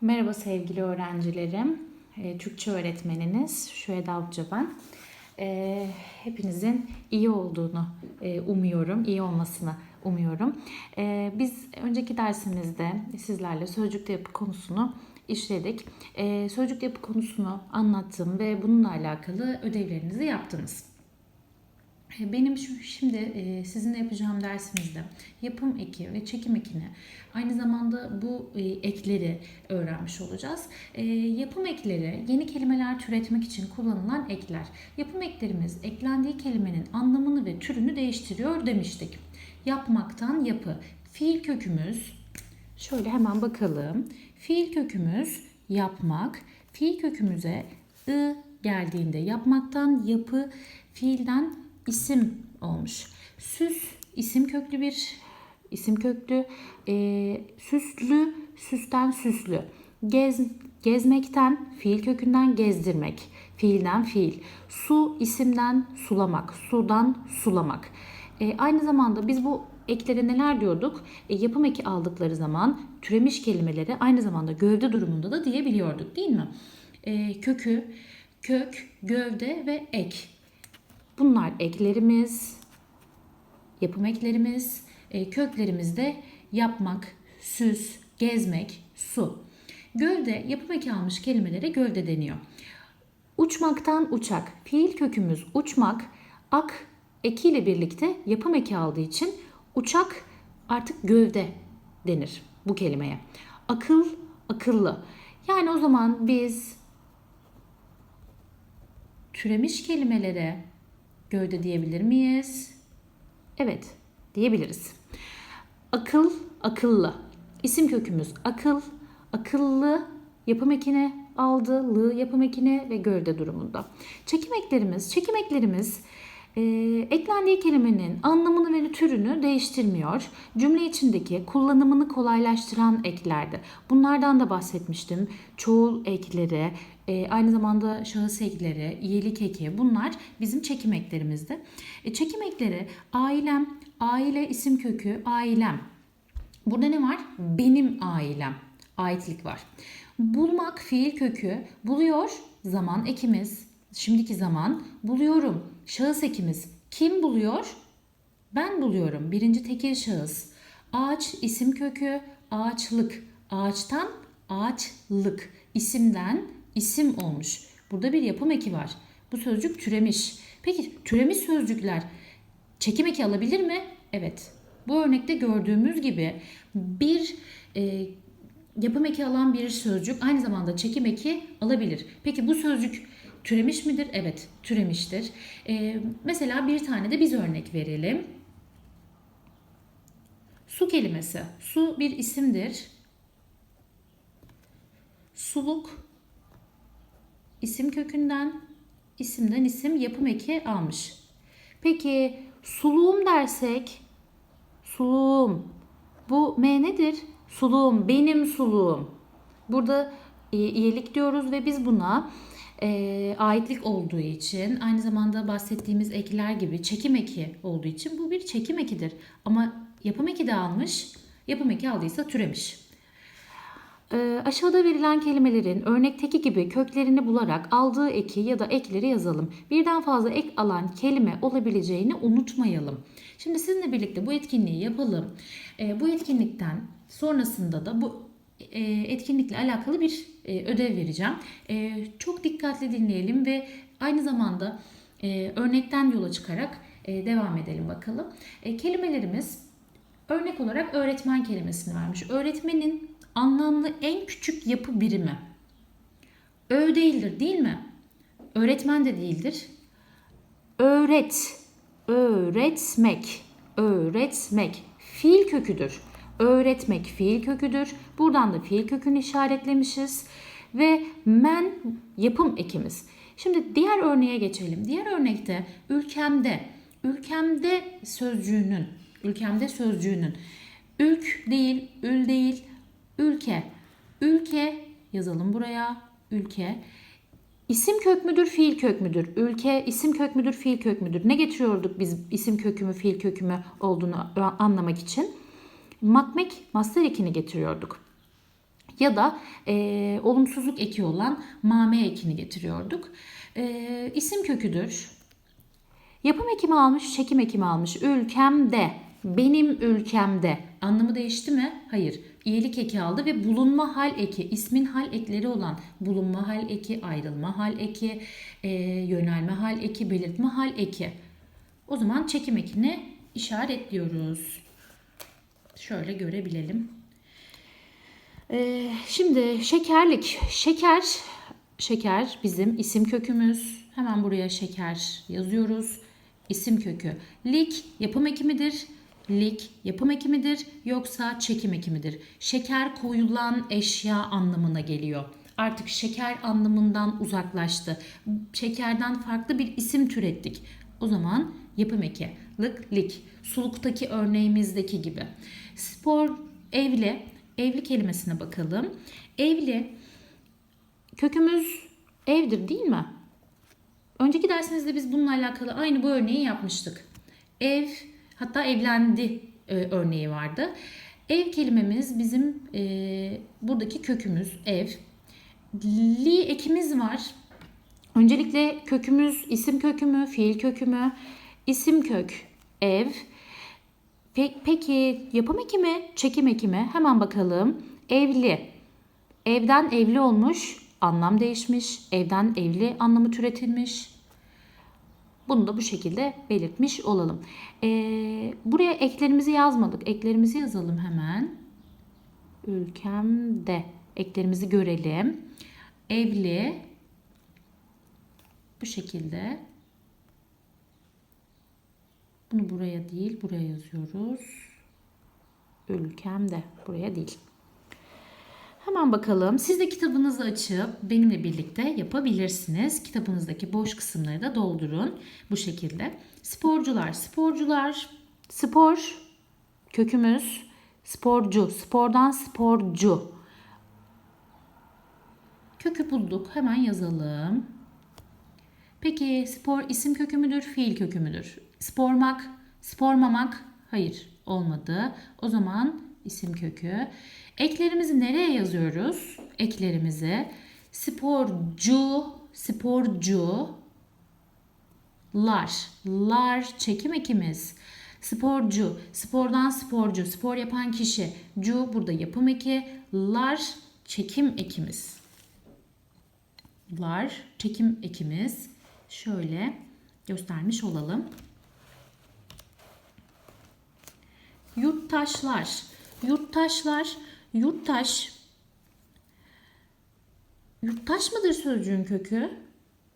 Merhaba sevgili öğrencilerim. Ee, Türkçe öğretmeniniz Şüheda Avcı ben. Ee, hepinizin iyi olduğunu e, umuyorum, iyi olmasını umuyorum. Ee, biz önceki dersimizde sizlerle sözcükte yapı konusunu işledik. Ee, sözcükte yapı konusunu anlattım ve bununla alakalı ödevlerinizi yaptınız. Benim şimdi e, sizinle yapacağım dersimizde yapım eki ve çekim ekini aynı zamanda bu e, ekleri öğrenmiş olacağız. E, yapım ekleri yeni kelimeler türetmek için kullanılan ekler. Yapım eklerimiz eklendiği kelimenin anlamını ve türünü değiştiriyor demiştik. Yapmaktan yapı. Fiil kökümüz şöyle hemen bakalım. Fiil kökümüz yapmak. Fiil kökümüze ı geldiğinde yapmaktan yapı fiilden isim olmuş. Süs isim köklü bir isim köklü. E, süslü süsten süslü. Gez, gezmekten fiil kökünden gezdirmek. Fiilden fiil. Su isimden sulamak. Sudan sulamak. E, aynı zamanda biz bu eklere neler diyorduk? E, yapım eki aldıkları zaman türemiş kelimeleri aynı zamanda gövde durumunda da diyebiliyorduk değil mi? E, kökü, kök, gövde ve ek. Bunlar eklerimiz, yapım eklerimiz, e, köklerimiz de yapmak, süs, gezmek, su. Gövde yapım eki almış kelimelere gövde deniyor. Uçmaktan uçak. Fiil kökümüz uçmak. Ak ekiyle birlikte yapım eki aldığı için uçak artık gövde denir bu kelimeye. Akıl, akıllı. Yani o zaman biz türemiş kelimelere gövde diyebilir miyiz? Evet, diyebiliriz. Akıl, akıllı. İsim kökümüz akıl, akıllı yapım ekine aldı, lı yapım ekine ve gövde durumunda. Çekim eklerimiz, çekim eklerimiz e, eklendiği kelimenin anlamını ve türünü değiştirmiyor. Cümle içindeki kullanımını kolaylaştıran eklerdi. Bunlardan da bahsetmiştim. Çoğul ekleri, e, aynı zamanda şahıs ekleri, iyilik eki bunlar bizim çekim eklerimizdi. E, çekim ekleri ailem, aile isim kökü ailem. Burada ne var? Benim ailem. Aitlik var. Bulmak fiil kökü buluyor zaman ekimiz. Şimdiki zaman buluyorum. Şahıs ekimiz. Kim buluyor? Ben buluyorum. Birinci tekil şahıs. Ağaç isim kökü ağaçlık. Ağaçtan ağaçlık. İsimden isim olmuş. Burada bir yapım eki var. Bu sözcük türemiş. Peki türemiş sözcükler çekim eki alabilir mi? Evet. Bu örnekte gördüğümüz gibi bir e, yapım eki alan bir sözcük aynı zamanda çekim eki alabilir. Peki bu sözcük türemiş midir? Evet, türemiştir. E, mesela bir tane de biz örnek verelim. Su kelimesi. Su bir isimdir. Suluk isim kökünden isimden isim yapım eki almış. Peki suluğum dersek suluğum bu M nedir? Suluğum benim suluğum. Burada e, iyilik diyoruz ve biz buna e, aitlik olduğu için aynı zamanda bahsettiğimiz ekler gibi çekim eki olduğu için bu bir çekim ekidir. Ama yapım eki de almış. Yapım eki aldıysa türemiş. E, aşağıda verilen kelimelerin örnekteki gibi köklerini bularak aldığı eki ya da ekleri yazalım. Birden fazla ek alan kelime olabileceğini unutmayalım. Şimdi sizinle birlikte bu etkinliği yapalım. E, bu etkinlikten sonrasında da bu etkinlikle alakalı bir e, ödev vereceğim. E, çok dikkatli dinleyelim ve aynı zamanda e, örnekten yola çıkarak e, devam edelim bakalım. E, kelimelerimiz örnek olarak öğretmen kelimesini vermiş. Öğretmenin anlamlı en küçük yapı birimi. Ö değildir değil mi? Öğretmen de değildir. Öğret, öğretmek, öğretmek fiil köküdür. Öğretmek fiil köküdür. Buradan da fiil kökünü işaretlemişiz. Ve men yapım ekimiz. Şimdi diğer örneğe geçelim. Diğer örnekte ülkemde, ülkemde sözcüğünün, ülkemde sözcüğünün ülk değil, ül değil, ülke. Ülke yazalım buraya. Ülke. İsim kök müdür, fiil kök müdür? Ülke isim kök müdür, fiil kök müdür? Ne getiriyorduk biz isim kökümü, fiil kökümü olduğunu anlamak için? Makmek master ekini getiriyorduk. ya da e, olumsuzluk eki olan mame ekini getiriyorduk. E, isim köküdür. Yapım ekimi almış, çekim ekimi almış. Ülkemde, benim ülkemde. Anlamı değişti mi? Hayır. İyilik eki aldı ve bulunma hal eki, ismin hal ekleri olan bulunma hal eki, ayrılma hal eki, e, yönelme hal eki, belirtme hal eki. O zaman çekim ekini işaretliyoruz. Şöyle görebilelim. Ee, şimdi şekerlik. Şeker, şeker bizim isim kökümüz. Hemen buraya şeker yazıyoruz. İsim kökü. Lik yapım ekimidir. Lik yapım ekimidir yoksa çekim ekimidir. Şeker koyulan eşya anlamına geliyor. Artık şeker anlamından uzaklaştı. Şekerden farklı bir isim türettik. O zaman yapım eki. Lık, lik. Suluktaki örneğimizdeki gibi. Spor, evli. Evli kelimesine bakalım. Evli kökümüz evdir değil mi? Önceki dersimizde biz bununla alakalı aynı bu örneği yapmıştık. Ev hatta evlendi e, örneği vardı. Ev kelimemiz bizim e, buradaki kökümüz ev. Li ekimiz var. Öncelikle kökümüz isim kökü mü, fiil kökü mü? İsim kök ev. Pe- peki yapım eki mi, çekim eki mi? Hemen bakalım. Evli. Evden evli olmuş, anlam değişmiş. Evden evli anlamı türetilmiş. Bunu da bu şekilde belirtmiş olalım. Ee, buraya eklerimizi yazmadık. Eklerimizi yazalım hemen. Ülkemde. Eklerimizi görelim. Evli. Bu şekilde. Bunu buraya değil, buraya yazıyoruz. Ülkemde. Buraya değil. Hemen bakalım. Siz de kitabınızı açıp benimle birlikte yapabilirsiniz. Kitabınızdaki boş kısımları da doldurun bu şekilde. Sporcular, sporcular, spor kökümüz sporcu, spordan sporcu. Kökü bulduk. Hemen yazalım. Peki spor isim kökü müdür, fiil kökü müdür? Spormak, spormamak hayır olmadı. O zaman isim kökü. Eklerimizi nereye yazıyoruz? Eklerimizi sporcu, sporcu, lar, lar çekim ekimiz. Sporcu, spordan sporcu, spor yapan kişi. Cu burada yapım eki, lar çekim ekimiz. Lar çekim ekimiz. Şöyle göstermiş olalım. Yurttaşlar. Yurttaşlar, yurttaş. Yurttaş mıdır sözcüğün kökü?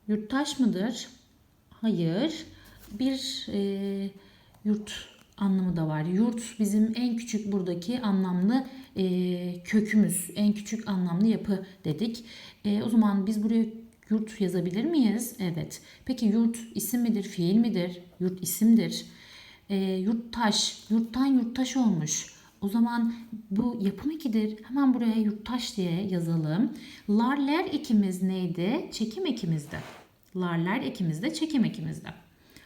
Yurttaş mıdır? Hayır. Bir e, yurt anlamı da var. Yurt bizim en küçük buradaki anlamlı e, kökümüz. En küçük anlamlı yapı dedik. E, o zaman biz buraya yurt yazabilir miyiz? Evet. Peki yurt isim midir, fiil midir? Yurt isimdir. E, yurttaş, yurttan yurttaş olmuş. O zaman bu yapım ekidir. Hemen buraya yurttaş diye yazalım. Larler ekimiz neydi? Çekim ekimizdi. Larler ekimizde, çekim ekimizde.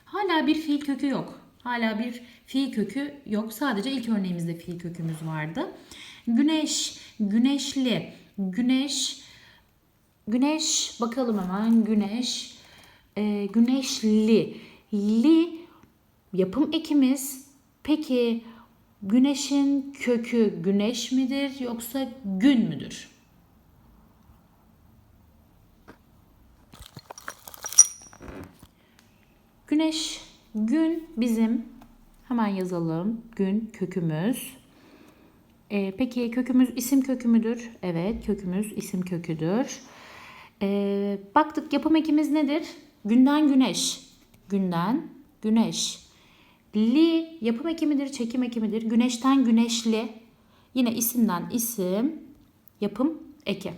Hala bir fiil kökü yok. Hala bir fiil kökü yok. Sadece ilk örneğimizde fiil kökümüz vardı. Güneş, güneşli, güneş, güneş bakalım hemen güneş, e, güneşli, li yapım ekimiz. Peki güneşin kökü güneş midir yoksa gün müdür? Güneş, gün bizim hemen yazalım. Gün kökümüz. Ee, peki kökümüz isim kökü müdür? Evet kökümüz isim köküdür. Ee, baktık yapım ekimiz nedir? Günden güneş. Günden güneş. Li yapım ekimidir, çekim ekimidir. Güneşten güneşli. Yine isimden isim, yapım eki.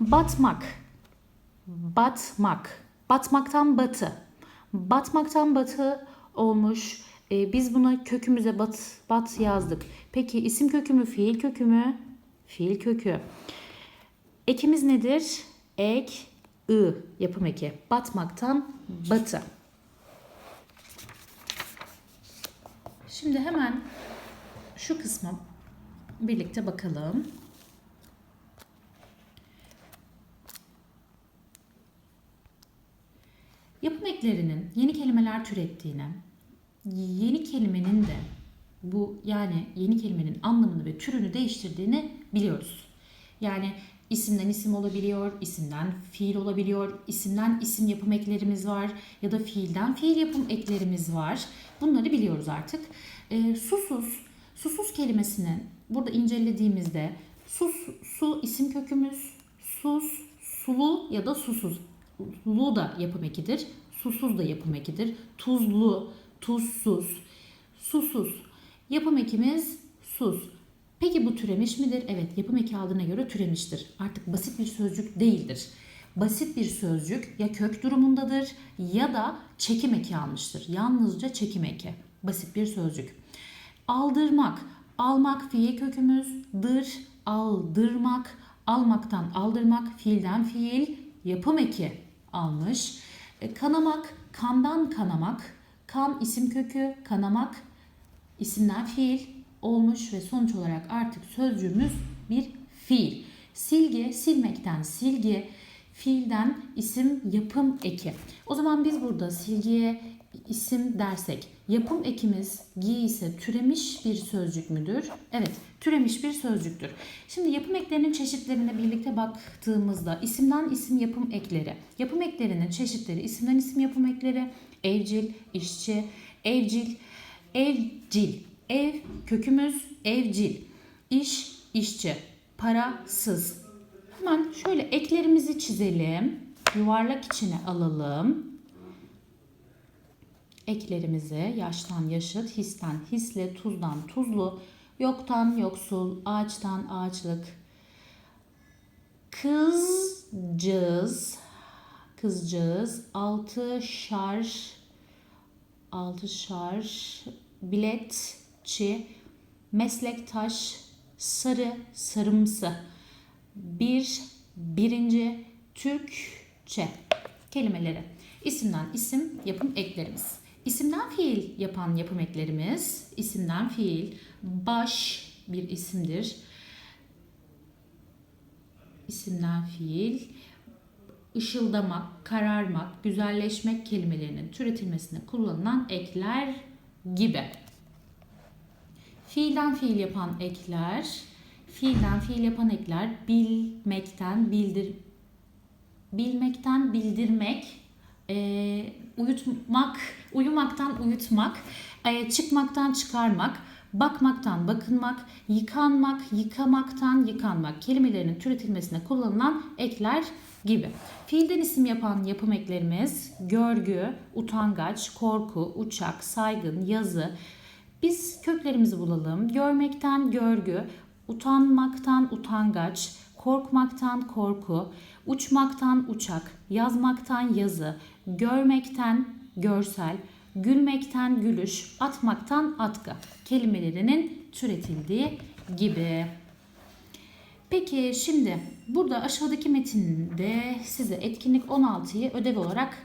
Batmak. Batmak. Batmaktan batı. Batmaktan batı olmuş. Ee, biz buna kökümüze bat, bat yazdık. Peki isim kökü mü, fiil kökü mü? Fiil kökü. Ekimiz nedir? Ek, ı yapım eki. Batmaktan batı. Şimdi hemen şu kısma birlikte bakalım. Yapım eklerinin yeni kelimeler türettiğine, yeni kelimenin de bu yani yeni kelimenin anlamını ve türünü değiştirdiğini biliyoruz. Yani isimden isim olabiliyor, isimden fiil olabiliyor, isimden isim yapım eklerimiz var ya da fiilden fiil yapım eklerimiz var. Bunları biliyoruz artık. E, susuz, susuz kelimesinin burada incelediğimizde sus, su isim kökümüz, sus, sulu ya da susuz. Sulu da yapım ekidir, susuz da yapım ekidir. Tuzlu, tuzsuz, susuz. Yapım ekimiz sus. Peki bu türemiş midir? Evet, yapım eki aldığına göre türemiştir. Artık basit bir sözcük değildir. Basit bir sözcük ya kök durumundadır ya da çekim eki almıştır. Yalnızca çekim eki. Basit bir sözcük. Aldırmak. Almak fiil kökümüz. Dır, aldırmak. Almaktan aldırmak fiilden fiil yapım eki almış. E, kanamak, kandan kanamak. Kan isim kökü, kanamak isimden fiil olmuş ve sonuç olarak artık sözcüğümüz bir fiil. Silgi, silmekten silgi, fiilden isim yapım eki. O zaman biz burada silgiye isim dersek yapım ekimiz gi ise türemiş bir sözcük müdür? Evet, türemiş bir sözcüktür. Şimdi yapım eklerinin çeşitlerine birlikte baktığımızda isimden isim yapım ekleri. Yapım eklerinin çeşitleri isimden isim yapım ekleri evcil, işçi, evcil, evcil, ev kökümüz evcil, iş, işçi, parasız. Hemen şöyle eklerimizi çizelim. Yuvarlak içine alalım. Eklerimizi yaştan yaşıt, histen hisli, tuzdan tuzlu, yoktan yoksul, ağaçtan ağaçlık, kızcağız, kızcağız, altı şar, altı şar, biletçi, meslektaş, sarı, sarımsı, bir, birinci, Türkçe kelimeleri. İsimden isim yapım eklerimiz. İsimden fiil yapan yapım eklerimiz, isimden fiil, baş bir isimdir. İsimden fiil, ışıldamak, kararmak, güzelleşmek kelimelerinin türetilmesine kullanılan ekler gibi. Fiilden fiil yapan ekler, fiilden fiil yapan ekler bilmekten bildir bilmekten bildirmek, e, uyutmak, uyumaktan uyutmak, e, çıkmaktan çıkarmak, bakmaktan bakınmak, yıkanmak, yıkamaktan yıkanmak kelimelerinin türetilmesine kullanılan ekler gibi. Fiilden isim yapan yapım eklerimiz görgü, utangaç, korku, uçak, saygın, yazı. Biz köklerimizi bulalım. Görmekten görgü, utanmaktan utangaç, korkmaktan korku, uçmaktan uçak, yazmaktan yazı, görmekten görsel, gülmekten gülüş, atmaktan atkı kelimelerinin türetildiği gibi. Peki şimdi burada aşağıdaki metinde size etkinlik 16'yı ödev olarak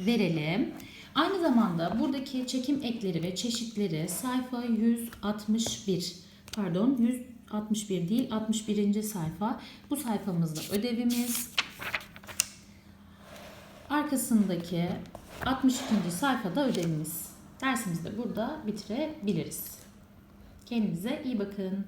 verelim. Aynı zamanda buradaki çekim ekleri ve çeşitleri sayfa 161 pardon 161 değil 61. sayfa. Bu sayfamızda ödevimiz. Arkasındaki 62. sayfada ödevimiz. Dersimizi de burada bitirebiliriz. Kendinize iyi bakın.